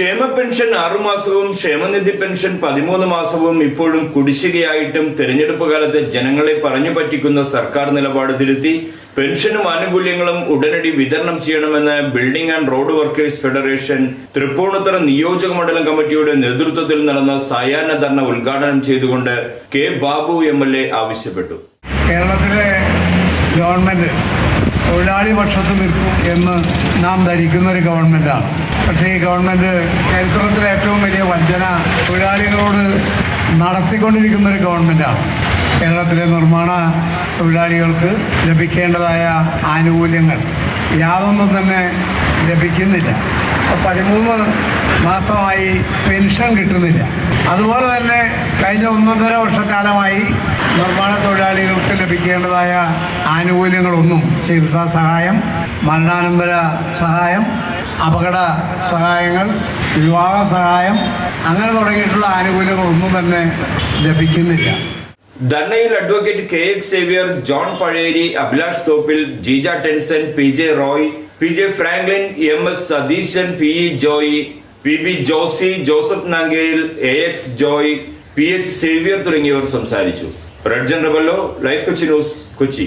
ക്ഷേമ പെൻഷൻ ആറുമാസവും ക്ഷേമനിധി പെൻഷൻ പതിമൂന്ന് മാസവും ഇപ്പോഴും കുടിശ്ശികയായിട്ടും തെരഞ്ഞെടുപ്പ് കാലത്ത് ജനങ്ങളെ പറഞ്ഞു പറ്റിക്കുന്ന സർക്കാർ നിലപാട് തിരുത്തി പെൻഷനും ആനുകൂല്യങ്ങളും ഉടനടി വിതരണം ചെയ്യണമെന്ന് building and road workers federation Thrippunithura നിയോജക മണ്ഡലം കമ്മിറ്റിയുടെ നേതൃത്വത്തിൽ നടന്ന സായാഹ്ന ധർണ ഉദ്ഘാടനം ചെയ്തുകൊണ്ട് കെ ബാബു എം ആവശ്യപ്പെട്ടു. കേരളത്തിലെ ഗവൺമെന്റ് തൊഴിലാളി പക്ഷത്ത് നിൽക്കും എന്ന് നാം ധരിക്കുന്ന ഒരു ഗവൺമെന്റാണ് പക്ഷേ ഈ ഗവൺമെന്റ് ചരിത്രത്തിലെ ഏറ്റവും വലിയ വഞ്ചന തൊഴിലാളികളോട് നടത്തിക്കൊണ്ടിരിക്കുന്ന ഒരു ഗവൺമെന്റാണ് കേരളത്തിലെ നിർമ്മാണ തൊഴിലാളികൾക്ക് ലഭിക്കേണ്ടതായ ആനുകൂല്യങ്ങൾ യാതൊന്നും തന്നെ ലഭിക്കുന്നില്ല. പതിമൂന്ന് മാസമായി പെൻഷൻ കിട്ടുന്നില്ല. അതുപോലെ തന്നെ കഴിഞ്ഞ ഒന്നൊന്നര വർഷക്കാലമായി നിർമ്മാണ തൊഴിലാളികൾക്ക് ലഭിക്കേണ്ടതായ ആനുകൂല്യങ്ങളൊന്നും ചികിത്സാ സഹായം മരണാനന്തര സഹായം അപകട സഹായങ്ങൾ വിവാഹ സഹായം അങ്ങനെ തുടങ്ങിയിട്ടുള്ള ആനുകൂല്യങ്ങളൊന്നും തന്നെ ലഭിക്കുന്നില്ല. ധർണയിൽ advocate K X Xavier John Pazheri Abhilash Thoppil Jeeja Tenson P J Roy P J Franklin M S Satheesan P E Joy P B Josy Joseph Nangeril A X Joy P H Xavier തുടങ്ങിയവർ സംസാരിച്ചു. റെഡ് ജനറബല്ലോ life Kochi news Kochi.